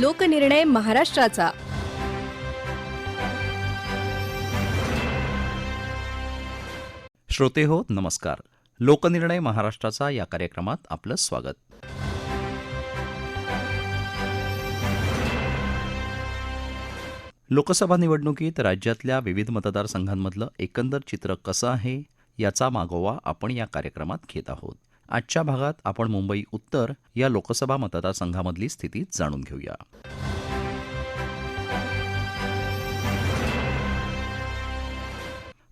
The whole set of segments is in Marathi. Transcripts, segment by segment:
लोकनिर्णय महाराष्ट्राचा. श्रोते हो नमस्कार. लोकनिर्णय महाराष्ट्राचा या कार्यक्रमात आपलं स्वागत. लोकसभा निवडणुकीत राज्यातल्या विविध मतदारसंघांमधलं एकंदर चित्र कसं आहे याचा मागोवा आपण या कार्यक्रमात घेत आहोत. आजच्या भागात आपण मुंबई उत्तर या लोकसभा मतदारसंघामधली स्थिती जाणून घेऊया.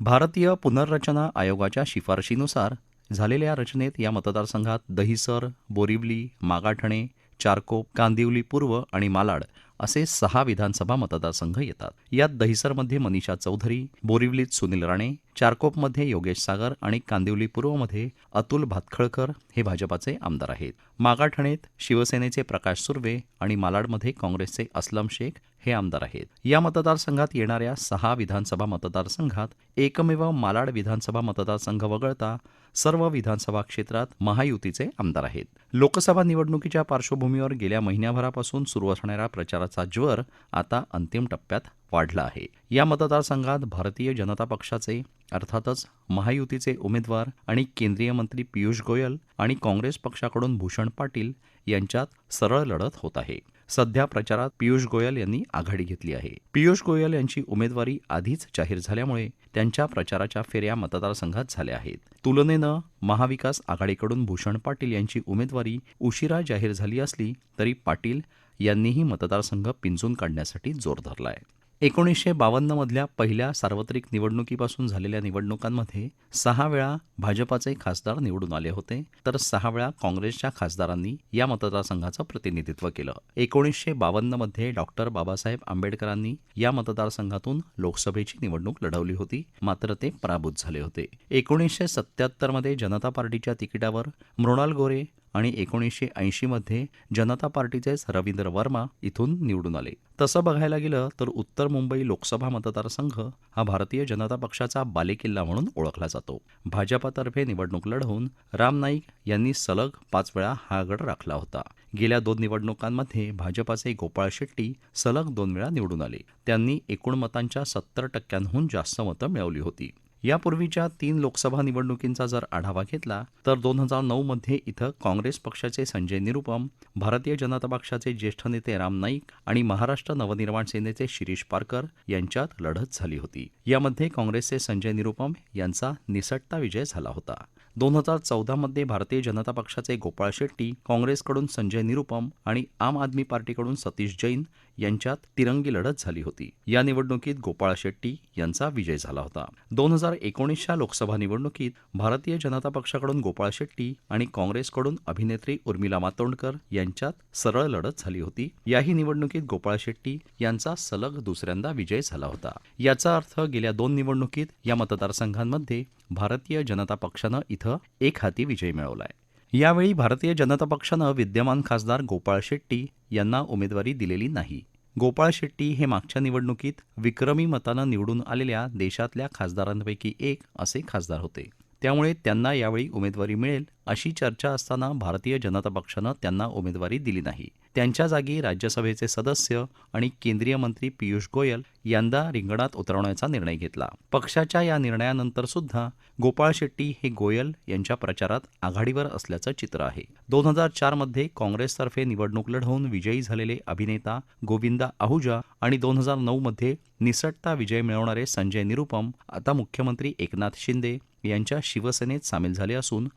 भारतीय पुनर्रचना आयोगाच्या शिफारशीनुसार झालेल्या रचनेत या मतदारसंघात दहिसर बोरिवली मागाठणे चारकोप कांदिवली पूर्व आणि मालाड असे सहा विधानसभा मतदारसंघ येतात. यात दहिसरमध्ये मनीषा चौधरी बोरिवलीत सुनील राणे चारकोपमध्ये योगेश सागर आणि कांदिवली पूर्वमध्ये अतुल भातखळकर हे भाजपाचे आमदार आहेत. मागाठणेत शिवसेनेचे प्रकाश सुर्वे आणि मालाडमध्ये काँग्रेसचे अस्लम शेख हे आमदार आहेत. या मतदारसंघात येणाऱ्या सहा विधानसभा मतदारसंघात एकमेव मालाड विधानसभा मतदारसंघ वगळता सर्व विधानसभा क्षेत्रात महायुतीचे आमदार आहेत. लोकसभा निवडणुकीच्या पार्श्वभूमीवर गेल्या महिन्याभरापासून सुरू असणाऱ्या प्रचाराचा ज्वर आता अंतिम टप्प्यात वाढला आहे. या मतदारसंघात भारतीय जनता पक्षाचे अर्थातच महायुतीचे उमेदवार आणि केंद्रीय मंत्री पियुष गोयल आणि काँग्रेस पक्षाकडून भूषण पाटील यांच्यात सरळ लढत होत आहे. सध्या प्रचारात पियुष गोयल यांनी आघाडी घेतली आहे. पियुष गोयल यांची उमेदवारी आधीच जाहीर झाल्यामुळे त्यांच्या प्रचाराच्या फेऱ्या मतदारसंघात झाल्या आहेत. तुलनेनं महाविकास आघाडीकडून भूषण पाटील यांची उमेदवारी उशिरा जाहीर झाली असली तरी पाटील यांनीही मतदारसंघ पिंजून काढण्यासाठी जोर धरलाय. एकोणीसशे बावन्नमधल्या पहिल्या सार्वत्रिक निवडणुकीपासून झालेल्या निवडणुकांमध्ये सहा वेळा भाजपाचे खासदार निवडून आले होते तर सहा वेळा काँग्रेसच्या खासदारांनी या मतदारसंघाचं प्रतिनिधित्व केलं. एकोणीसशे बावन्नमध्ये डॉक्टर बाबासाहेब आंबेडकरांनी या मतदारसंघातून लोकसभेची निवडणूक लढवली होती मात्र ते पराभूत झाले होते. एकोणीसशे सत्याहत्तरमध्ये जनता पार्टीच्या तिकिटावर मृणाल गोरे आणि एकोणीसशे ऐंशीमध्ये जनता पार्टीचेच रवींद्र वर्मा इथून निवडून आले. तसं बघायला गेलं तर उत्तर मुंबई लोकसभा मतदारसंघ हा भारतीय जनता पक्षाचा बालेकिल्ला म्हणून ओळखला जातो. भाजपातर्फे निवडणूक लढवून राम नाईक यांनी सलग पाच वेळा हा गड राखला होता. गेल्या दोन निवडणुकांमध्ये भाजपाचे गोपाळ शेट्टी सलग दोन वेळा निवडून आले. त्यांनी एकूण मतांच्या सत्तर टक्क्यांहून जास्त मतं मिळवली होती. यापूर्वीच्या तीन लोकसभा निवडणुकींचा जर आढावा घेतला तर दोन हजार नऊ मध्ये इथं काँग्रेस पक्षाचे संजय निरुपम भारतीय जनता पक्षाचे ज्येष्ठ नेते राम नाईक आणि महाराष्ट्र नवनिर्माण सेनेचे शिरीष पारकर यांच्यात लढत झाली होती. यामध्ये काँग्रेसचे संजय निरुपम यांचा निसटता विजय झाला होता. दोन हजार चौदामध्ये भारतीय जनता पक्षाचे गोपाळ शेट्टी काँग्रेसकडून संजय निरुपम आणि आम आदमी पार्टीकडून सतीश जैन यांच्यात तिरंगी लढत झाली होती. या निवडणुकीत गोपाळ शेट्टी यांचा विजय झाला होता. दोन हजार एकोणीसच्या लोकसभा निवडणुकीत भारतीय जनता पक्षाकडून गोपाळ शेट्टी आणि काँग्रेसकडून अभिनेत्री उर्मिला मातोंडकर यांच्यात सरळ लढत झाली होती. याही निवडणुकीत गोपाळ शेट्टी यांचा सलग दुसऱ्यांदा विजय झाला होता. याचा अर्थ गेल्या दोन निवडणुकीत या मतदारसंघांमध्ये भारतीय जनता पक्षानं इथं एक हाती विजय मिळवलाय. यावेळी भारतीय जनता पक्षानं विद्यमान खासदार गोपाळ शेट्टी यांना उमेदवारी दिलेली नाही. गोपाळ शेट्टी हे मागच्या निवडणुकीत विक्रमी मतानं निवडून आलेल्या देशातल्या खासदारांपैकी एक असे खासदार होते. त्यामुळे त्यांना यावेळी उमेदवारी मिळेल अशी चर्चा असताना भारतीय जनता पक्षानं त्यांना उमेदवारी दिली नाही. त्यांच्या जागी राज्यसभेचे सदस्य आणि केंद्रीय मंत्री पियुष गोयल यंदा रिंगणात उतरवण्याचा निर्णय घेतला. पक्षाच्या या निर्णयानंतर सुद्धा गोपाळ शेट्टी हे गोयल यांच्या प्रचारात आघाडीवर असल्याचं चित्र आहे. दोन हजार चारमध्ये काँग्रेसतर्फे निवडणूक लढवून विजयी झालेले अभिनेता गोविंदा आहुजा आणि दोन हजार नऊ मध्ये निसटता विजय मिळवणारे संजय निरुपम आता मुख्यमंत्री एकनाथ शिंदे यांच्या शिवसेनेत सामील झाले असून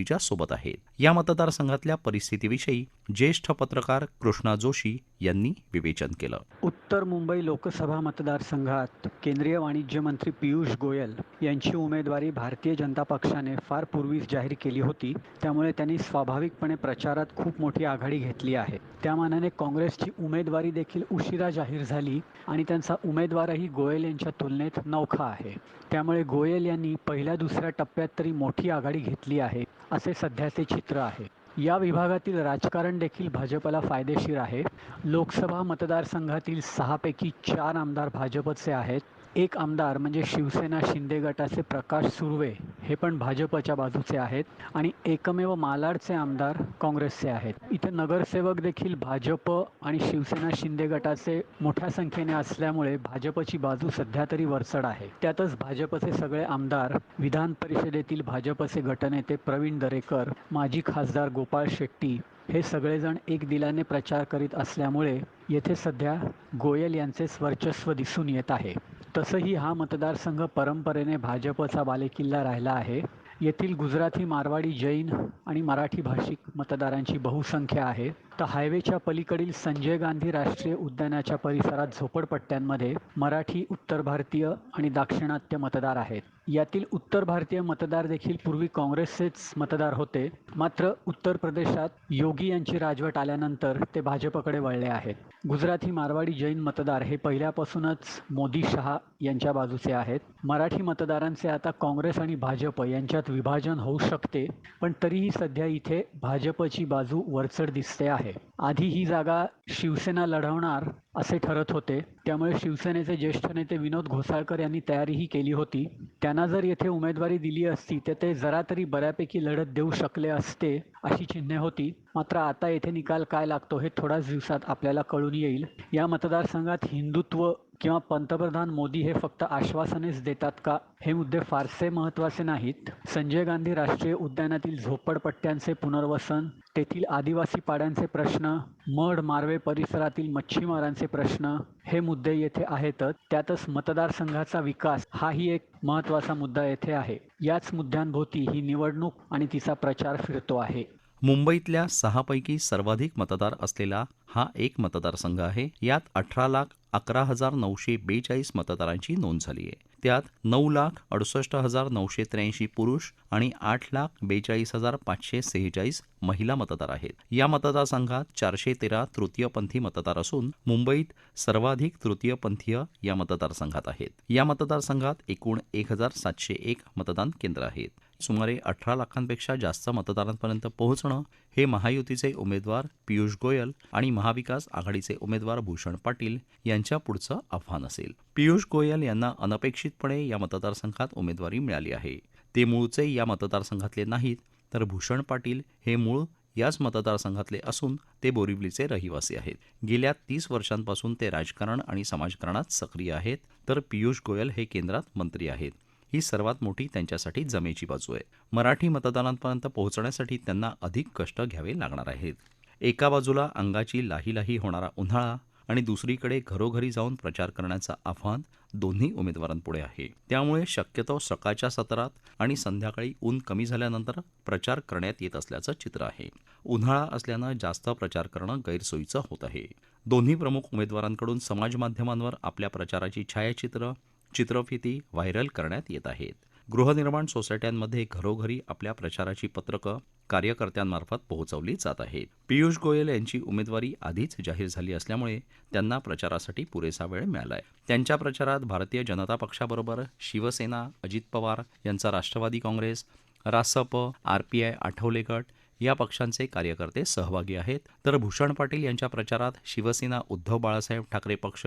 महायुतीच्या सोबत आहेत. या मतदारसंघातल्या परिस्थितीविषयी ज्येष्ठ पत्रकार कृष्णा जोशी यांनी विवेचन केलं. उत्तर मुंबई लोकसभा मतदारसंघात केंद्रीय वाणिज्य मंत्री पियुष गोयल यांची उमेदवारी भारतीय जनता पक्षाने फार पूर्वीच जाहीर केली होती. त्यामुळे त्यांनी स्वाभाविकपणे प्रचारात खूप मोठी आघाडी घेतली आहे. त्या मानाने काँग्रेसची उमेदवारी देखील उशिरा जाहीर झाली आणि त्यांचा उमेदवारही गोयल यांच्या तुलनेत नौखा आहे. त्यामुळे गोयल यांनी पहिल्या दुसऱ्या टप्प्यात तरी मोठी आघाडी घेतली आहे असे सध्याचे चित्र आहे. या विभागातील राजकारण देखील भाजपला फायदेशीर आहे. लोकसभा मतदारसंघातील सहापैकी चार आमदार भाजपचे आहेत. एक आमदार म्हणजे शिवसेना शिंदे गटाचे प्रकाश सुर्वे हे पण भाजपच्या बाजूचे आहेत आणि एकमेव मालाडचे आमदार काँग्रेसचे आहेत. इथे नगरसेवक देखील भाजप आणि शिवसेना शिंदे गटाचे मोठ्या संख्येने असल्यामुळे भाजपची बाजू सध्या तरी वरचढ आहे. त्यातच भाजपचे सगळे आमदार विधान परिषदेतील भाजपचे गटनेते प्रवीण दरेकर माजी खासदार गोपाळ शेट्टी हे सगळेजण एक दिलाने प्रचार करीत असल्यामुळे येथे सध्या गोयल यांचेच वर्चस्व दिसून येत आहे. तसंही हा मतदारसंघ परंपरेने भाजपचा बालेकिल्ला राहिला आहे. येथील गुजराती मारवाडी जैन आणि मराठी भाषिक मतदारांची बहुसंख्या आहे. तर हायवेच्या पलीकडील संजय गांधी राष्ट्रीय उद्यानाच्या परिसरात झोपडपट्ट्यांमध्ये मराठी उत्तर भारतीय आणि दाक्षिणात्य मतदार आहेत. यातील उत्तर भारतीय मतदार देखील पूर्वी काँग्रेसचेच मतदार होते. मात्र उत्तर प्रदेशात योगी यांची राजवट आल्यानंतर ते भाजपकडे वळले आहेत. गुजराती मारवाडी जैन मतदार हे पहिल्यापासूनच मोदी शहा यांच्या बाजूचे आहेत. मराठी मतदारांचे आता काँग्रेस आणि भाजप यांच्यात विभाजन होऊ शकते पण तरीही सध्या इथे भाजपची बाजू वरचढ दिसते आहे. आधी ही जागा शिवसेना लढवणार असे ठरत होते. त्यामुळे शिवसेनेचे ज्येष्ठ नेते विनोद घोसाळकर यांनी तयारीही केली होती. त्यांना जर येथे उमेदवारी दिली असती तर ते जरा तरी बऱ्यापैकी लढत देऊ शकले असते अशी चिन्हे होती. मात्र आता येथे निकाल काय लागतो हे थोड्याच दिवसात आपल्याला कळून येईल. या मतदारसंघात हिंदुत्व किंवा पंतप्रधान मोदी हे फक्त आश्वासनेच देतात का? हे मुद्दे फारसे महत्त्वाचे नाहीत. संजय गांधी राष्ट्रीय उद्यानातील झोपडपट्ट्यांचे पुनर्वसन तेथील आदिवासी पाड्यांचे प्रश्न मढ मारवे परिसरातील मच्छीमारांचे प्रश्न हे मुद्दे येथे आहेतच. त्यातच मतदारसंघाचा विकास हाही एक महत्त्वाचा मुद्दा येथे आहे. याच मुद्द्यांभोवती ही निवडणूक आणि तिचा प्रचार फिरतो आहे. मुंबईतल्या सहापैकी सर्वाधिक मतदार असलेला हा एक मतदारसंघ आहे. यात अठरा लाख अकरा हजार नऊशे बेचाळीस मतदारांची नोंद झाली आहे. त्यात नऊ लाख अडुसष्ट हजार नऊशे त्र्याऐंशी पुरुष आणि आठ लाख बेचाळीस हजार पाचशे सेहेचाळीस महिला मतदार आहेत. या मतदारसंघात चारशे तेरा तृतीयपंथी मतदार असून मुंबईत सर्वाधिक तृतीयपंथीय या मतदारसंघात आहेत. या मतदारसंघात एकूण एक हजार सातशे एक मतदान केंद्र आहेत. सुमारे अठरा लाखांपेक्षा जास्त मतदारांपर्यंत पोहोचणं हे महायुतीचे उमेदवार पियुष गोयल आणि महाविकास आघाडीचे उमेदवार भूषण पाटील यांच्या पुढचं आव्हान असेल. पियुष गोयल यांना अनपेक्षितपणे या मतदारसंघात उमेदवारी मिळाली आहे. ते मूळचे या मतदारसंघातले नाहीत तर भूषण पाटील हे मूळ याच मतदारसंघातले असून ते बोरिवलीचे रहिवासी आहेत. गेल्या तीस वर्षांपासून ते राजकारण आणि समाजकारणात सक्रिय आहेत तर पियुष गोयल हे केंद्रात मंत्री आहेत. ही सर्वात मोठी त्यांच्यासाठी जमेची बाजू आहे. मराठी मतदारांपर्यंत पोहोचण्यासाठी त्यांना अधिक कष्ट घ्यावे लागणार आहेत. एका बाजूला अंगाची लाही लाही होणारा उन्हाळा आणि दुसरीकडे घरोघरी जाऊन प्रचार करण्याचं आव्हान दोन्ही उमेदवारांपुढे आहे. त्यामुळे शक्यतो सकाळच्या सत्रात आणि संध्याकाळी ऊन कमी झाल्यानंतर प्रचार करण्यात येत असल्याचं चित्र आहे. उन्हाळा असल्यानं जास्त प्रचार करणं गैरसोयीचं होत आहे. दोन्ही प्रमुख उमेदवारांकडून समाज माध्यमांवर आपल्या प्रचाराची छायाचित्र चित्रफिती व्हायरल करण्यात येत आहेत. गृहनिर्माण सोसायट्यांमध्ये घरोघरी आपल्या प्रचाराची पत्रकं कार्यकर्त्यांमार्फत पोहोचवली जात आहेत. पियुष गोयल यांची उमेदवारी आधीच जाहीर झाली असल्यामुळे त्यांना प्रचारासाठी पुरेसा वेळ मिळालाय. त्यांच्या प्रचारात भारतीय जनता पक्षाबरोबर शिवसेना अजित पवार यांचा राष्ट्रवादी काँग्रेस रासप आरपीआय आठवले गट या पक्षांचे कार्यकर्ते सहभागी आहेत. तर भूषण पाटील यांच्या प्रचारात शिवसेना उद्धव बाळासाहेब ठाकरे पक्ष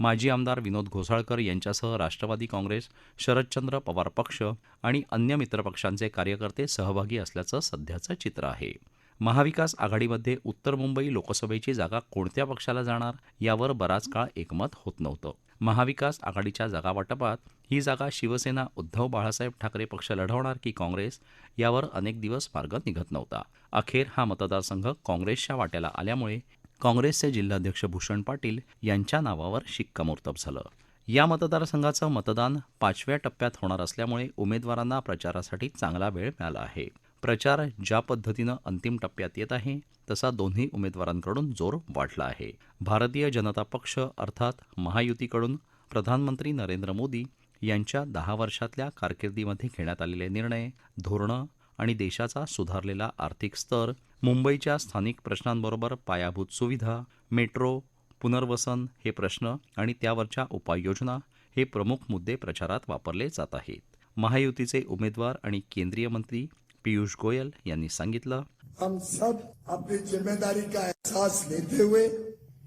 माजी आमदार विनोद घोसाळकर यांच्यासह राष्ट्रवादी काँग्रेस शरदचंद्र पवार पक्ष आणि अन्य मित्रपक्षांचे कार्यकर्ते सहभागी असल्याचं सध्याचं चित्र आहे. महाविकास आघाडीमध्ये उत्तर मुंबई लोकसभेची जागा कोणत्या पक्षाला जाणार यावर बराच काळ एकमत होत नव्हतं. महाविकास आघाडीच्या जागावाटपात ही जागा शिवसेना उद्धव बाळासाहेब ठाकरे पक्ष लढवणार की काँग्रेस यावर अनेक दिवस मार्ग निघत नव्हता. अखेर हा मतदारसंघ काँग्रेसच्या वाट्याला आल्यामुळे काँग्रेसचे जिल्हाध्यक्ष भूषण पाटील यांच्या नावावर शिक्कामोर्तब झालं. या मतदारसंघाचं मतदान पाचव्या टप्प्यात होणार असल्यामुळे उमेदवारांना प्रचारासाठी चांगला वेळ मिळाला आहे. प्रचार ज्या पद्धतीनं अंतिम टप्प्यात येत आहे तसा दोन्ही उमेदवारांकडून जोर वाढला आहे. भारतीय जनता पक्ष अर्थात महायुतीकडून प्रधानमंत्री नरेंद्र मोदी यांच्या दहा वर्षातल्या कारकिर्दीमध्ये घेण्यात आलेले निर्णय धोरणं आणि देशाचा सुधारलेला आर्थिक स्तर मुंबईच्या स्थानिक प्रश्नांबरोबर पायाभूत सुविधा मेट्रो पुनर्वसन हे प्रश्न आणि त्यावरच्या उपाययोजना हे प्रमुख मुद्दे प्रचारात वापरले जात आहेत. महायुतीचे उमेदवार आणि केंद्रीय मंत्री पियुष गोयल यांनी सांगितलं हम सब अपनी जिम्मेदारी का एहसास लेते हुए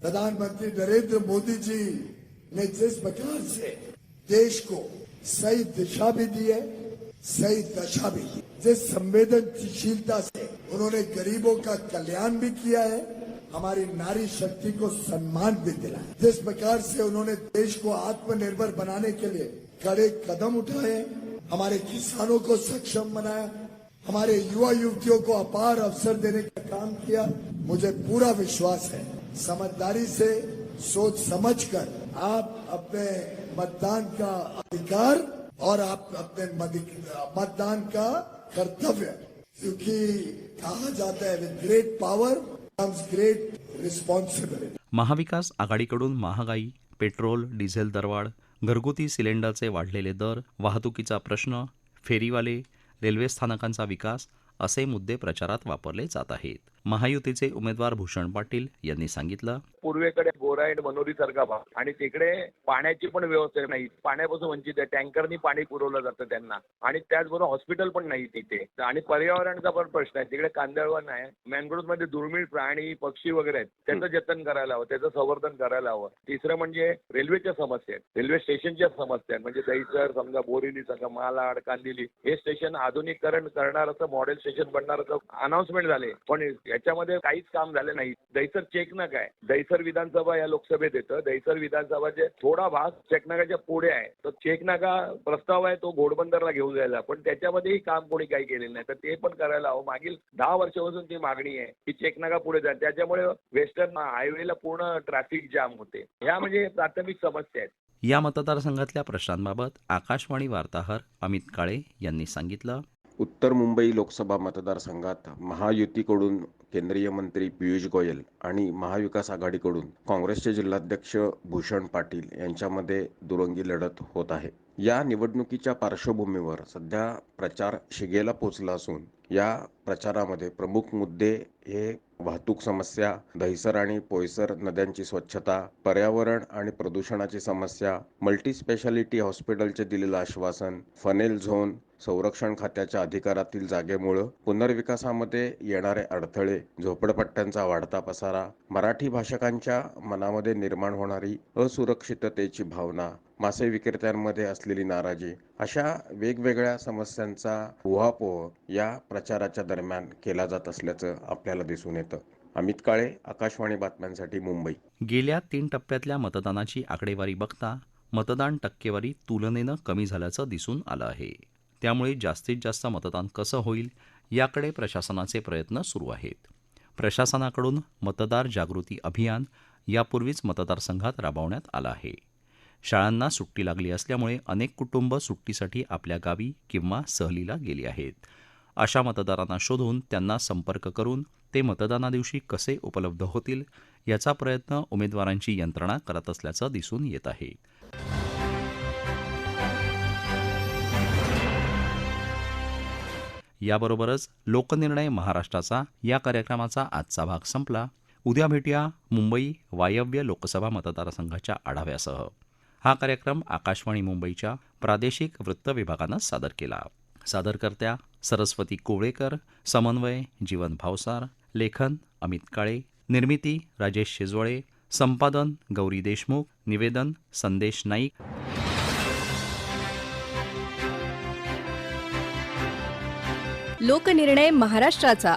प्रधानमंत्री नरेंद्र मोदी जी ने जिस प्रकार से देश को सही दिशा भी दी है सही दशा भी दी जिस संवेदनशीलता से उन्होंने गरीबों का कल्याण भी किया है, हमारी नारी शक्ति को सम्मान भी दिला जिस प्रकार से उन्होंने देश को आत्मनिर्भर बनाने के लिए कड़े कदम उठाए, हमारे किसानों को सक्षम बनाया, हमारे युवा युवतियों को अपार अवसर देने का काम किया, मुझे पूरा विश्वास है। समझदारी से सोच समझकर आप अपने मतदान का अधिकार और आप अपने मतदान का कर्तव्य क्योंकि कहा जाता है with great power comes great responsibility महाविकास आघाडीकडून महागाई पेट्रोल डिझेल दरवाढ घरगुती सिलेंडरचे वाढलेले दर वाहतुकीचा प्रश्न फेरीवाले रेल्वे स्थानकांचा विकास असे मुद्दे प्रचारात वापरले जात आहेत. महायुतीचे उमेदवार भूषण पाटील यांनी सांगितलं. पूर्वेकडे गोराईड मनोरी सारखा भाग आणि तिकडे पाण्याची पण व्यवस्था नाही. पाण्यापासून वंचित आहे. टँकरनी पाणी पुरवलं जातं त्यांना. आणि त्याचबरोबर हॉस्पिटल पण नाही तिथे. आणि पर्यावरणाचा पण प्रश्न आहे. तिकडे कांदळवन आहे. मॅनग्रोव्हमध्ये दुर्मिळ प्राणी पक्षी वगैरे आहेत. त्याचं जतन करायला हवं. त्याचं संवर्धन करायला हवं. तिसरं म्हणजे रेल्वेच्या समस्या आहेत. रेल्वे स्टेशनच्या समस्या आहेत. म्हणजे दहीसर समजा बोरिवली समजा मालाड कांदिली हे स्टेशन आधुनिकीकरण करणार असं मॉडेल स्टेशन बनणार असं अनाउन्समेंट झाले. पण याच्यामध्ये काहीच काम झालं नाही. दहीसर चेकनाक आहे दहीसर विधानसभा या लोकसभेत येतं. दहीसर विधानसभाचे थोडा भाग चेकनाकाच्या पुढे आहे. तर चेकनाका प्रस्ताव आहे तो घोडबंदरला घेऊन जायला. पण त्याच्यामध्येही काम कोणी काही केलेलं नाही. तर ते पण करायला हवं. मागील दहा वर्षापासून ती मागणी आहे की चेकनाका पुढे जाईल त्याच्यामुळे वेस्टर्न हायवेला पूर्ण ट्रॅफिक जाम होते. ह्या म्हणजे प्राथमिक समस्या आहेत. या मतदारसंघातल्या प्रश्नांबाबत आकाशवाणी वार्ताहर अमित काळे यांनी सांगितलं. उत्तर मुंबई लोकसभा मतदारसंघात महायुतीकडून केंद्रीय मंत्री पियुष गोयल आणि महाविकास आघाडीकडून काँग्रेसचे जिल्हाध्यक्ष भूषण पाटील यांच्यामध्ये दुरंगी लढत होत आहे. या निवडणुकीच्या पार्श्वभूमीवर सध्या प्रचार शिगेला पोचला असून या प्रचारामध्ये प्रमुख मुद्दे हे वाहतूक समस्या दहिसर आणि पोयसर नद्यांची स्वच्छता पर्यावरण आणि प्रदूषणाची समस्या मल्टी स्पेशालिटी हॉस्पिटलचे दिलेलं आश्वासन फनेल झोन संरक्षण खात्याच्या अधिकारातील जागेमुळं पुनर्विकासामध्ये येणारे अडथळे झोपडपट्ट्यांचा वाढता पसारा मराठी भाषकांच्या मनामध्ये निर्माण होणारी असुरक्षिततेची भावना मासे विक्रेत्यांमध्ये असलेली नाराजी अशा वेगवेगळ्या समस्यांचा उहापोह या प्रचाराच्या दरम्यान केला जात असल्याचं आपल्याला दिसून येतं. अमित काळे आकाशवाणी बातम्यांसाठी मुंबई. गेल्या तीन टप्प्यातल्या मतदानाची आकडेवारी बघता मतदान टक्केवारी तुलनेनं कमी झाल्याचं दिसून आलं आहे. त्यामुळे जास्तीत जास्त मतदान कसं होईल याकडे प्रशासनाचे प्रयत्न सुरू आहेत. प्रशासनाकडून मतदार जागृती अभियान यापूर्वीच मतदारसंघात राबवण्यात आलं आहे. शाळांना सुट्टी लागली असल्यामुळे अनेक कुटुंब सुट्टीसाठी आपल्या गावी किंवा सहलीला गेली आहेत. अशा मतदारांना शोधून त्यांना संपर्क करून ते मतदानादिवशी कसे उपलब्ध होतील याचा प्रयत्न उमेदवारांची यंत्रणा करत असल्याचं दिसून येत आहे. याबरोबरच लोकनिर्णय महाराष्ट्राचा या कार्यक्रमाचा आजचा भाग संपला. उद्या भेटूया मुंबई वायव्य लोकसभा मतदारसंघाच्या आढाव्यासह. हा कार्यक्रम आकाशवाणी मुंबईच्या प्रादेशिक वृत्त विभागानं सादर केला. सादरकर्त्या सरस्वती कोवळेकर समन्वय जीवन भावसार लेखन अमित काळे निर्मिती राजेश शेजवळे संपादन गौरी देशमुख निवेदन संदेश नाईक. लोकनिर्णय महाराष्ट्राचा.